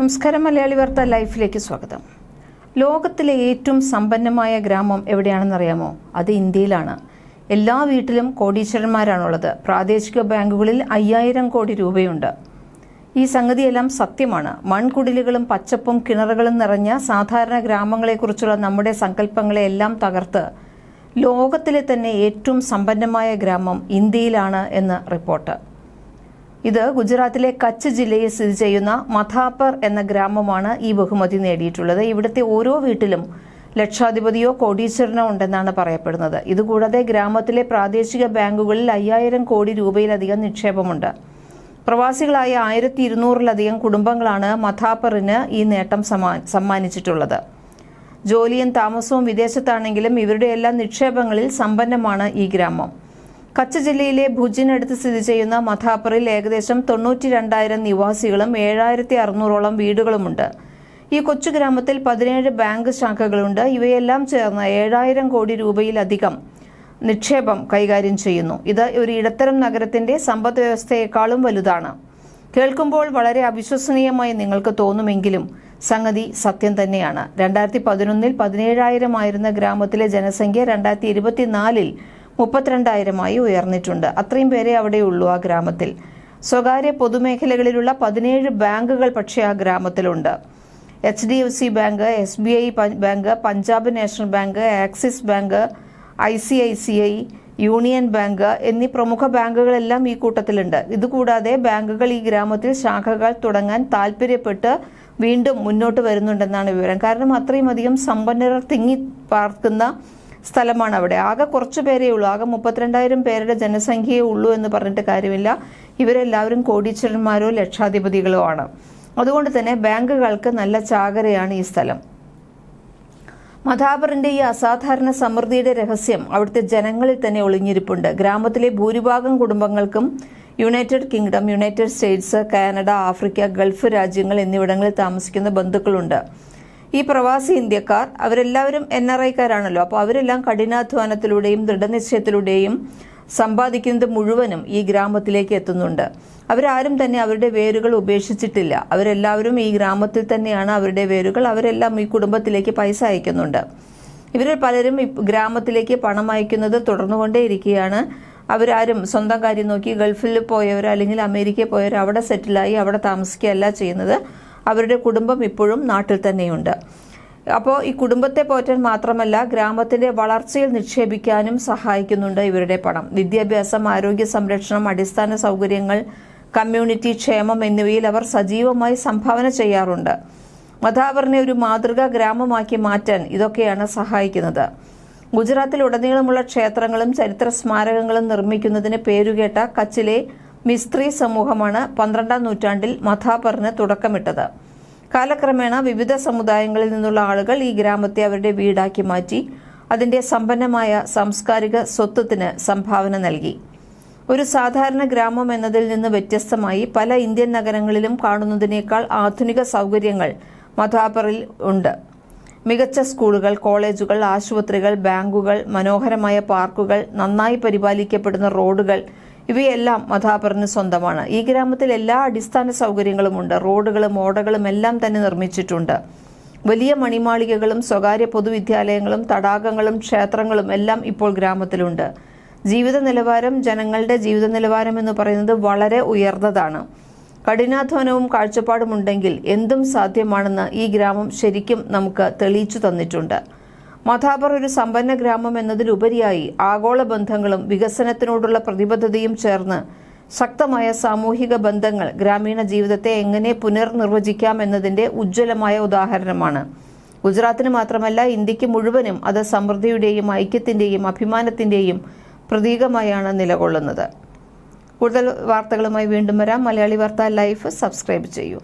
നമസ്കാരം മലയാളി വാർത്ത ലൈഫിലേക്ക് സ്വാഗതം. ലോകത്തിലെ ഏറ്റവും സമ്പന്നമായ ഗ്രാമം എവിടെയാണെന്നറിയാമോ? അത് ഇന്ത്യയിലാണ്. എല്ലാ വീട്ടിലും കോടീശ്വരന്മാരാണുള്ളത്. പ്രാദേശിക ബാങ്കുകളിൽ അയ്യായിരം കോടി രൂപയുണ്ട്. ഈ സംഗതിയെല്ലാം സത്യമാണ്. മൺകുടിലുകളും പച്ചപ്പും കിണറുകളും നിറഞ്ഞ സാധാരണ ഗ്രാമങ്ങളെക്കുറിച്ചുള്ള നമ്മുടെ സങ്കല്പങ്ങളെയെല്ലാം തകർത്ത് ലോകത്തിലെ തന്നെ ഏറ്റവും സമ്പന്നമായ ഗ്രാമം ഇന്ത്യയിലാണ് എന്ന് റിപ്പോർട്ട്. ഇത് ഗുജറാത്തിലെ കച്ച് ജില്ലയിൽ സ്ഥിതി ചെയ്യുന്ന മഥാപ്പർ എന്ന ഗ്രാമമാണ് ഈ ബഹുമതി നേടിയിട്ടുള്ളത്. ഇവിടുത്തെ ഓരോ വീട്ടിലും ലക്ഷാധിപതിയോ കോടീശ്വരനോ ഉണ്ടെന്നാണ് പറയപ്പെടുന്നത്. ഇതുകൂടാതെ ഗ്രാമത്തിലെ പ്രാദേശിക ബാങ്കുകളിൽ അയ്യായിരം കോടി രൂപയിലധികം നിക്ഷേപമുണ്ട്. പ്രവാസികളായ ആയിരത്തി ഇരുന്നൂറിലധികം കുടുംബങ്ങളാണ് മഥാപ്പറിന് ഈ നേട്ടം സമ്മാ- സമ്മാനിച്ചിട്ടുള്ളത്. ജോലിയും താമസവും വിദേശത്താണെങ്കിലും ഇവരുടെയെല്ലാം നിക്ഷേപങ്ങളിൽ സമ്പന്നമാണ് ഈ ഗ്രാമം. കച്ച് ജില്ലയിലെ ഭുജിനടുത്ത് സ്ഥിതി ചെയ്യുന്ന മഥാപ്പറിൽ ഏകദേശം തൊണ്ണൂറ്റി രണ്ടായിരം നിവാസികളും ഏഴായിരത്തി അറുന്നൂറോളം വീടുകളുമുണ്ട്. ഈ കൊച്ചു ഗ്രാമത്തിൽ പതിനേഴ് ബാങ്ക് ശാഖകളുണ്ട്. ഇവയെല്ലാം ചേർന്ന് ഏഴായിരം കോടി രൂപയിലധികം നിക്ഷേപം കൈകാര്യം ചെയ്യുന്നു. ഇത് ഒരു ഇടത്തരം നഗരത്തിന്റെ സമ്പദ് വ്യവസ്ഥയെക്കാളും വലുതാണ്. കേൾക്കുമ്പോൾ വളരെ അവിശ്വസനീയമായി നിങ്ങൾക്ക് തോന്നുമെങ്കിലും സംഗതി സത്യം തന്നെയാണ്. രണ്ടായിരത്തി പതിനൊന്നിൽ പതിനേഴായിരം ആയിരുന്ന ഗ്രാമത്തിലെ ജനസംഖ്യ രണ്ടായിരത്തി ഇരുപത്തിനാലിൽ മുപ്പത്തിരണ്ടായിരമായി ഉയർന്നിട്ടുണ്ട്. അത്രയും പേരെ അവിടെയുള്ളൂ ആ ഗ്രാമത്തിൽ. സ്വകാര്യ പൊതുമേഖലകളിലുള്ള പതിനേഴ് ബാങ്കുകൾ പക്ഷേ ആ ഗ്രാമത്തിലുണ്ട്. H D F C bank S B I bank Punjab National Bank Axis bank I C I C I Union bank എന്നീ പ്രമുഖ ബാങ്കുകളെല്ലാം ഈ കൂട്ടത്തിലുണ്ട്. ഇതുകൂടാതെ ബാങ്കുകൾ ഈ ഗ്രാമത്തിൽ ശാഖകൾ തുടങ്ങാൻ താല്പര്യപ്പെട്ട് വീണ്ടും മുന്നോട്ട് വരുന്നുണ്ടെന്നാണ് വിവരം. കാരണം അത്രയും അധികം സമ്പന്നർ തിങ്ങി പാർക്കുന്ന സ്ഥലമാണ് അവിടെ ആകെ കുറച്ച് പേരേ ഉള്ളൂ. ആകെ മുപ്പത്തിരണ്ടായിരം പേരുടെ ജനസംഖ്യയേ ഉള്ളൂ എന്ന് പറഞ്ഞിട്ട് കാര്യമില്ല. ഇവരെല്ലാവരും കോടീശ്വരന്മാരോ ലക്ഷാധിപതികളോ ആണ്. അതുകൊണ്ട് തന്നെ ബാങ്കുകൾക്ക് നല്ല ചാകരയാണ് ഈ സ്ഥലം. മഥാബറിന്റെ ഈ അസാധാരണ സമൃദ്ധിയുടെ രഹസ്യം അവിടുത്തെ ജനങ്ങളിൽ തന്നെ ഒളിഞ്ഞിരിപ്പുണ്ട്. ഗ്രാമത്തിലെ ഭൂരിഭാഗം കുടുംബങ്ങൾക്കും United Kingdom United States Canada Africa Gulf രാജ്യങ്ങൾ എന്നിവിടങ്ങളിൽ താമസിക്കുന്ന ബന്ധുക്കളുണ്ട്. ഈ പ്രവാസി ഇന്ത്യക്കാർ അവരെല്ലാവരും എൻ ആർ ഐക്കാരാണല്ലോ. അപ്പോൾ അവരെല്ലാം കഠിനാധ്വാനത്തിലൂടെയും ദൃഢനിശ്ചയത്തിലൂടെയും സമ്പാദിക്കുന്നത് മുഴുവനും ഈ ഗ്രാമത്തിലേക്ക് എത്തുന്നുണ്ട്. അവരാരും തന്നെ അവരുടെ വേരുകൾ ഉപേക്ഷിച്ചിട്ടില്ല. അവരെല്ലാവരും ഈ ഗ്രാമത്തിൽ തന്നെയാണ് അവരുടെ വേരുകൾ. അവരെല്ലാം ഈ കുടുംബത്തിലേക്ക് പൈസ അയക്കുന്നുണ്ട്. ഇവരിൽ പലരും ഗ്രാമത്തിലേക്ക് പണം അയക്കുന്നത് തുടർന്നുകൊണ്ടേയിരിക്കുകയാണ്. അവരാരും സ്വന്തം കാര്യം നോക്കി ഗൾഫിൽ പോയവർ അല്ലെങ്കിൽ അമേരിക്കയിൽ പോയവർ അവിടെ സെറ്റിലായി അവിടെ താമസിക്കുകയല്ല ചെയ്യുന്നത്. അവരുടെ കുടുംബം ഇപ്പോഴും നാട്ടിൽ തന്നെയുണ്ട്. അപ്പോൾ ഈ കുടുംബത്തെ പോറ്റാൻ മാത്രമല്ല ഗ്രാമത്തിന്റെ വളർച്ചയിൽ നിക്ഷേപിക്കാനും സഹായിക്കുന്നുണ്ട് ഇവരുടെ പണം. വിദ്യാഭ്യാസം ആരോഗ്യ സംരക്ഷണം അടിസ്ഥാന സൗകര്യങ്ങൾ കമ്മ്യൂണിറ്റി ക്ഷേമം എന്നിവയിൽ അവർ സജീവമായി സംഭാവന ചെയ്യാറുണ്ട്. മതാവറിനെ ഒരു മാതൃകാ ഗ്രാമമാക്കി മാറ്റാൻ ഇതൊക്കെയാണ് സഹായിക്കുന്നത്. ഗുജറാത്തിൽ ഗുജറാത്തിലുടനീളമുള്ള ക്ഷേത്രങ്ങളും ചരിത്ര സ്മാരകങ്ങളും നിർമ്മിക്കുന്നതിന് പേരുകേട്ട കച്ചിലെ മിസ്ത്രി സമൂഹമാണ് പന്ത്രണ്ടാം നൂറ്റാണ്ടിൽ മഥാപറിന് തുടക്കമിട്ടത്. കാലക്രമേണ വിവിധ സമുദായങ്ങളിൽ നിന്നുള്ള ആളുകൾ ഈ ഗ്രാമത്തെ അവരുടെ വീടാക്കി മാറ്റി അതിന്റെ സമ്പന്നമായ സാംസ്കാരിക സ്വത്വത്തിന് സംഭാവന നൽകി. ഒരു സാധാരണ ഗ്രാമം എന്നതിൽ നിന്ന് വ്യത്യസ്തമായി പല ഇന്ത്യൻ നഗരങ്ങളിലും കാണുന്നതിനേക്കാൾ ആധുനിക സൗകര്യങ്ങൾ മഥാപറിൽ ഉണ്ട്. മികച്ച സ്കൂളുകൾ കോളേജുകൾ ആശുപത്രികൾ ബാങ്കുകൾ മനോഹരമായ പാർക്കുകൾ നന്നായി പരിപാലിക്കപ്പെടുന്ന റോഡുകൾ ഇവയെല്ലാം മധാപറിന് സ്വന്തമാണ്. ഈ ഗ്രാമത്തിൽ എല്ലാ അടിസ്ഥാന സൗകര്യങ്ങളും ഉണ്ട്. റോഡുകളും ഓടകളും എല്ലാം തന്നെ നിർമ്മിച്ചിട്ടുണ്ട്. വലിയ മണിമാളികകളും സ്വകാര്യ പൊതുവിദ്യാലയങ്ങളും തടാകങ്ങളും ക്ഷേത്രങ്ങളും എല്ലാം ഇപ്പോൾ ഗ്രാമത്തിലുണ്ട്. ജീവിത നിലവാരം ജനങ്ങളുടെ ജീവിത നിലവാരം എന്ന് പറയുന്നത് വളരെ ഉയർന്നതാണ്. കഠിനാധ്വാനവും കാഴ്ചപ്പാടുമുണ്ടെങ്കിൽ എന്തും സാധ്യമാണെന്ന് ഈ ഗ്രാമം ശരിക്കും നമുക്ക് തെളിയിച്ചു തന്നിട്ടുണ്ട്. മഥാബർ ഒരു സമ്പന്ന ഗ്രാമം എന്നതിലുപരിയായി ആഗോള ബന്ധങ്ങളും വികസനത്തിനോടുള്ള പ്രതിബദ്ധതയും ചേർന്ന് ശക്തമായ സാമൂഹിക ബന്ധങ്ങൾ ഗ്രാമീണ ജീവിതത്തെ എങ്ങനെ പുനർനിർവചിക്കാം എന്നതിന്റെ ഉജ്ജ്വലമായ ഉദാഹരണമാണ്. ഗുജറാത്തിന് മാത്രമല്ല ഇന്ത്യയ്ക്ക് മുഴുവനും അത് സമൃദ്ധിയുടെയും ഐക്യത്തിന്റെയും അഭിമാനത്തിന്റെയും പ്രതീകമായാണ് നിലകൊള്ളുന്നത്. കൂടുതൽ വാർത്തകളുമായി വീണ്ടും വരാം. മലയാളി വാർത്ത ലൈഫ് സബ്സ്ക്രൈബ് ചെയ്യൂ.